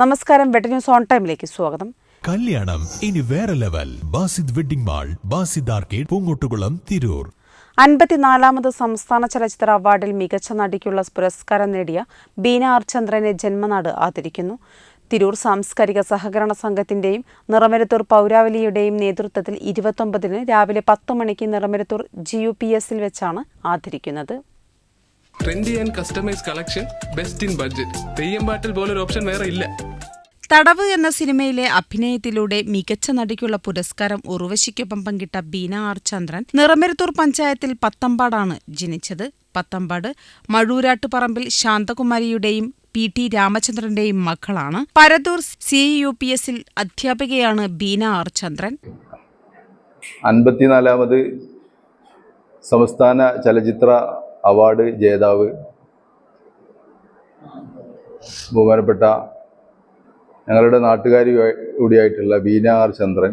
നമസ്കാരം butter news on ടൈമിലേക്ക് സ്വാഗതം. കല്യാണം ഇനി വേറെ level. Basid wedding mall Basid arcade Poongottukulam Tirur. അൻപത്തിനാലാമത് സംസ്ഥാന ചലച്ചിത്ര അവാർഡിൽ മികച്ച നടിക്കുള്ള പുരസ്കാരം നേടിയ ബീന ആർ ചന്ദ്രനെ ജന്മനാട് ആദരിക്കുന്നു. തിരൂർ സാംസ്കാരിക സഹകരണ സംഘത്തിന്റെയും നിറമരത്തൂർ പൗരാവലിയുടെയും നേതൃത്വത്തിൽ ഇരുപത്തൊമ്പതിന് രാവിലെ പത്ത് മണിക്ക് നിറമരത്തൂർ ജി യു പി എസിൽ വെച്ചാണ് ആദരിക്കുന്നത്. Trendy and customise collection best in budget Theyyam പാട്ടിൽ പോലൊരു ഓപ്ഷൻ വേറെ ഇല്ല. തടവ് എന്ന സിനിമയിലെ അഭിനയത്തിലൂടെ മികച്ച നടിക്കുള്ള പുരസ്കാരം ഉർവശിക്കൊപ്പം പങ്കിട്ട ബീന ആർ ചന്ദ്രൻ നിറമരുത്തൂർ പഞ്ചായത്തിൽ പത്തമ്പാടാണ് ജനിച്ചത്. പത്തമ്പാട് മഴൂരാട്ടുപറമ്പിൽ ശാന്തകുമാരിയുടെയും പി ടി രാമചന്ദ്രന്റെയും മക്കളാണ് പരതൂർ സി യു പി എസിൽ അധ്യാപികയാണ് ബീന ആർ ചന്ദ്രൻ. അൻപത്തിനാലാമത് സംസ്ഥാന ചലച്ചിത്ര അവാർഡ് ജേതാവ് ബഹുമാനപ്പെട്ട ഞങ്ങളുടെ നാട്ടുകാരി കൂടിയായിട്ടുള്ള ബീന ആർ ചന്ദ്രൻ.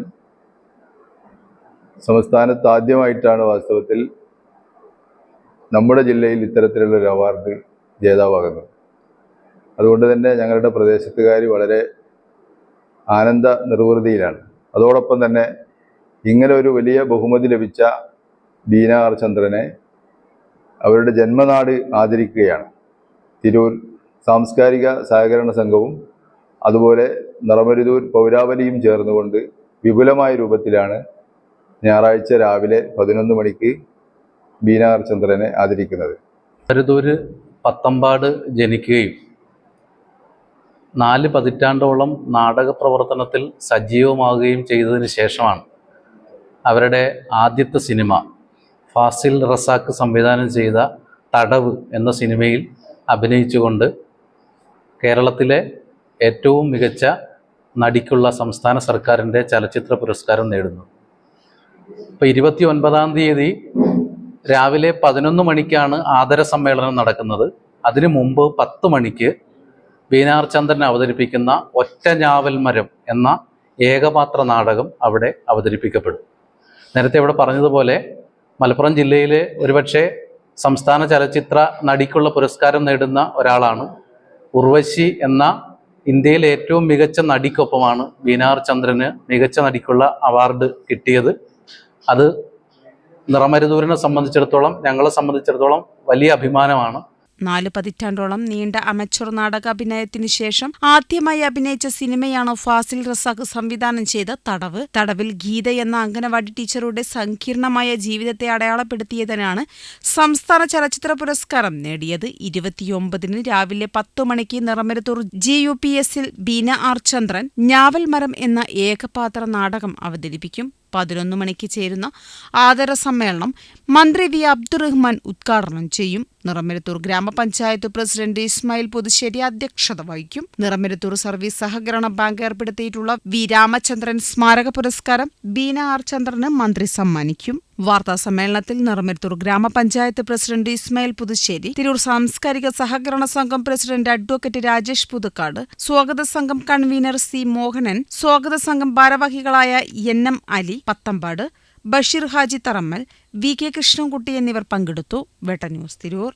സംസ്ഥാനത്ത് ആദ്യമായിട്ടാണ് വാസ്തവത്തിൽ നമ്മുടെ ജില്ലയിൽ ഇത്തരത്തിലുള്ള ഒരു അവാർഡ് ജേതാവാകുന്നത്. അതുകൊണ്ട് തന്നെ ഞങ്ങളുടെ പ്രദേശത്തുകാർ വളരെ ആനന്ദ നിർവൃതിയിലാണ്. അതോടൊപ്പം തന്നെ ഇങ്ങനെ ഒരു വലിയ ബഹുമതി ലഭിച്ച ബീന ആർ ചന്ദ്രനെ അവരുടെ ജന്മനാട് ആദരിക്കുകയാണ്. തിരൂർ സാംസ്കാരിക സഹകരണ സംഘവും അതുപോലെ നിറമരുതൂർ പൗരാവലിയും ചേർന്നുകൊണ്ട് വിപുലമായ രൂപത്തിലാണ് ഞായറാഴ്ച രാവിലെ പതിനൊന്ന് മണിക്ക് ബീനാർ ചന്ദ്രനെ ആദരിക്കുന്നത്. പരുതൂര് പത്തമ്പാട് ജനിക്കുകയും നാല് പതിറ്റാണ്ടോളം നാടക പ്രവർത്തനത്തിൽ സജീവമാവുകയും ചെയ്തതിന് ശേഷമാണ് അവരുടെ ആദ്യത്തെ സിനിമ ഫാസിൽ റസാക്ക് സംവിധാനം ചെയ്ത തടവ് എന്ന സിനിമയിൽ അഭിനയിച്ചുകൊണ്ട് കേരളത്തിലെ ഏറ്റവും മികച്ച നടിക്കുള്ള സംസ്ഥാന സർക്കാരിന്റെ ചലച്ചിത്ര പുരസ്കാരം നേടുന്നു. ഇപ്പോൾ ഇരുപത്തി ഒൻപതാം തീയതി രാവിലെ പതിനൊന്ന് മണിക്കാണ് ആദര സമ്മേളനം നടക്കുന്നത്. അതിനു മുമ്പ് പത്ത് മണിക്ക് ബീനാർ ചന്ദ്രൻ അവതരിപ്പിക്കുന്ന ഒറ്റ ഞാവൽ മരം എന്ന ഏകപാത്ര നാടകം അവിടെ അവതരിപ്പിക്കപ്പെടും. നേരത്തെ ഇവിടെ പറഞ്ഞതുപോലെ മലപ്പുറം ജില്ലയിലെ ഒരുപക്ഷെ സംസ്ഥാന ചലച്ചിത്ര നടിക്കുള്ള പുരസ്കാരം നേടുന്ന ഒരാളാണ് ഉർവശി എന്ന ഇന്ത്യയിലെ ഏറ്റവും മികച്ച നടിക്കൊപ്പമാണ് ബീനാർ ചന്ദ്രന് മികച്ച നടിക്കുള്ള അവാർഡ് കിട്ടിയത്. അത് നിറമരുതൂരിനെ സംബന്ധിച്ചിടത്തോളം ഞങ്ങളെ സംബന്ധിച്ചിടത്തോളം വലിയ അഭിമാനമാണ്. നാല് പതിറ്റാണ്ടോളം നീണ്ട അമച്ചർ നാടക അഭിനയത്തിനു ശേഷം ആദ്യമായി അഭിനയിച്ച സിനിമയാണ് ഫാസിൽ റസാഖ് സംവിധാനം ചെയ്ത തടവ്. തടവിൽ ഗീത എന്ന അംഗനവാടി ടീച്ചറുടെ സങ്കീർണമായ ജീവിതത്തെ അടയാളപ്പെടുത്തിയതിനാണ് സംസ്ഥാന ചലച്ചിത്ര പുരസ്കാരം നേടിയത്. ഇരുപത്തിയൊമ്പതിന് രാവിലെ പത്തു മണിക്ക് നിറമരത്തൂർ ജി യു പി എസിൽ ബീന ആർ ചന്ദ്രൻ ഞാവൽ മരം എന്ന ഏകപാത്ര നാടകം അവതരിപ്പിക്കും. പതിനൊന്ന് മണിക്ക് ചേരുന്ന ആദര സമ്മേളനം മന്ത്രി വി അബ്ദുറഹ്മാൻ ഉദ്ഘാടനം ചെയ്യും. നിറമരുത്തൂർ ഗ്രാമപഞ്ചായത്ത് പ്രസിഡന്റ് ഇസ്മായിൽ പുതുശ്ശേരി അധ്യക്ഷത വഹിക്കും. നിറമരുത്തൂർ സർവീസ് സഹകരണ ബാങ്ക് ഏർപ്പെടുത്തിയിട്ടുള്ള വി രാമചന്ദ്രൻ സ്മാരക പുരസ്കാരം ബീന ആർ ചന്ദ്രന് മന്ത്രി സമ്മാനിക്കും. വാർത്താ സമ്മേളനത്തിൽ നിറമരുത്തൂർ ഗ്രാമപഞ്ചായത്ത് പ്രസിഡന്റ് ഇസ്മായിൽ പുതുശ്ശേരി തിരൂർ സാംസ്കാരിക സഹകരണ സംഘം പ്രസിഡന്റ് അഡ്വക്കേറ്റ് രാജേഷ് പുതുക്കാട് സ്വാഗത സംഘം കൺവീനർ സി മോഹനൻ സ്വാഗത സംഘം ഭാരവാഹികളായ N M Ali Pathampad Basheer Haji Tharammal V K Krishnankutty എന്നിവർ പങ്കെടുത്തു. വെട്ടന്യൂസ് തിരൂർ.